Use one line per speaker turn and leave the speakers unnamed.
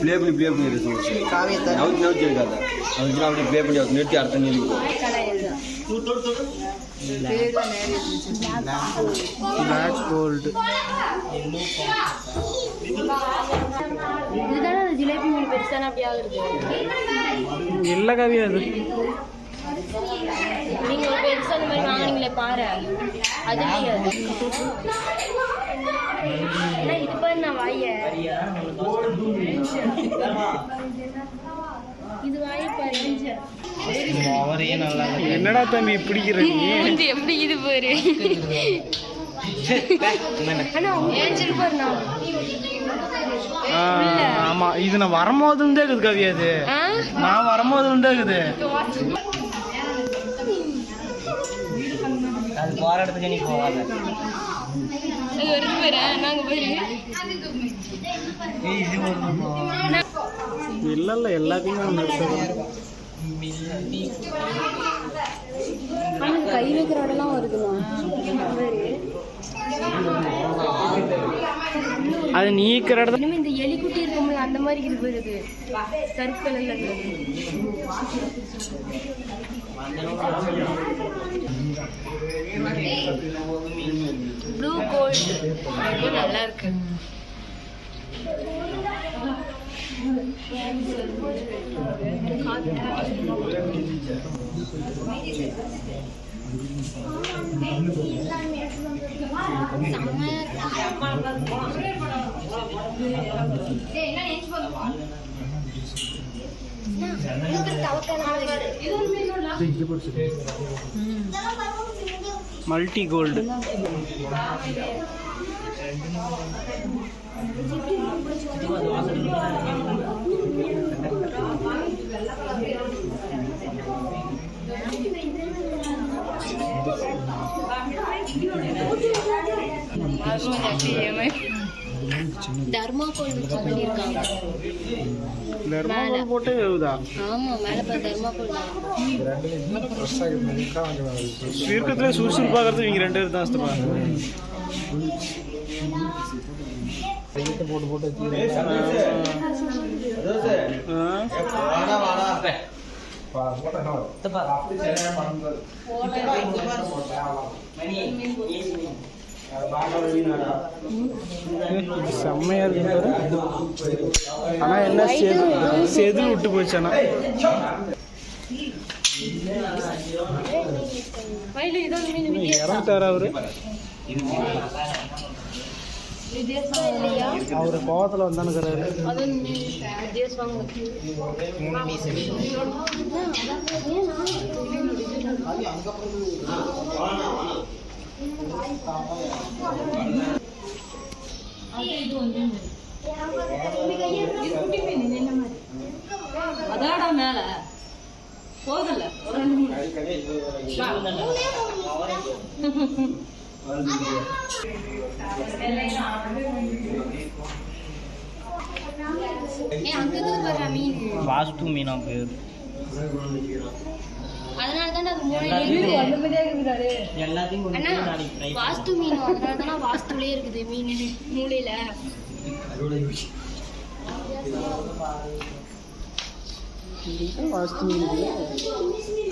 Play பண்ணி play பண்ணி இருக்கும் நவுத்தி நவுத்தி இருக்காது. அதுக்கு அப்படியே ப்ளே பண்ணி அது நிறுத்தி நிறுத்தி
பிளாக் கோல்டு
இதுதானே ஜிலேபி மீன் பெருசான அப்படி ஆகுறது?
இல்லை கவி அது.
நீங்க ஒரு பெருசான மாதிரி வாங்குனீங்களே பாரு. அது இல்லையா. இது பாரு வாய. இது வாய
என்னடா தம்பி பிடிக்கிற
எப்படி இது பாரு?
ஆமா. இது நான் வரும்போது இருந்தே இருக்குது கவி அது.
ஆ?
நான் வரும்போது இருந்தே இருக்குது. அது போற இடத்துக்கு நீ போகாத. இல்ல இல்ல எல்லாத்தையுமே
கை வைக்கிற இடம்லாம் வருதுமா?
அது நீக்கிற இடத்துல
இந்த எலிக்குட்டி இருக்கும்ல அந்த மாதிரி இது. வருது கருப்பு கலர்ல ப்ளூ கோல்டு ரொம்ப நல்லா இருக்கு
மல்டி கோல்டு
தர்மா Multi gold.
தர்மாகோல் போட்டு வேவுதா
ஆமா மேல பாரு தர்மா கோல்
சுருக்கத்துல சுறுசுறுப்பாகிறது இவங்க ரெண்டு பேர் தான் சுத்தமா செம்மையா இருக்கு ஆனா என்ன செது விட்டு போச்சு ஆனா. இறந்துட்டாரு அவரு?
வித்தியாசம் இல்லையா
அவரு கோவத்துல வந்தானுக்கிறாரு
அது
அதாடா மேல. போதல ஒரு ரெண்டு மூணு
ஏன் அங்க இருக்குது பாரு மீன்.
வாஸ்து மீனா பேர்.
அதனால தானே அது இருக்கு.
எல்லாத்தையும்
அண்ணா வாஸ்து மீன் அதனால தானே வாஸ்துலயே இருக்குது மீன் மூளையில.
வாஸ்து மீன் இது.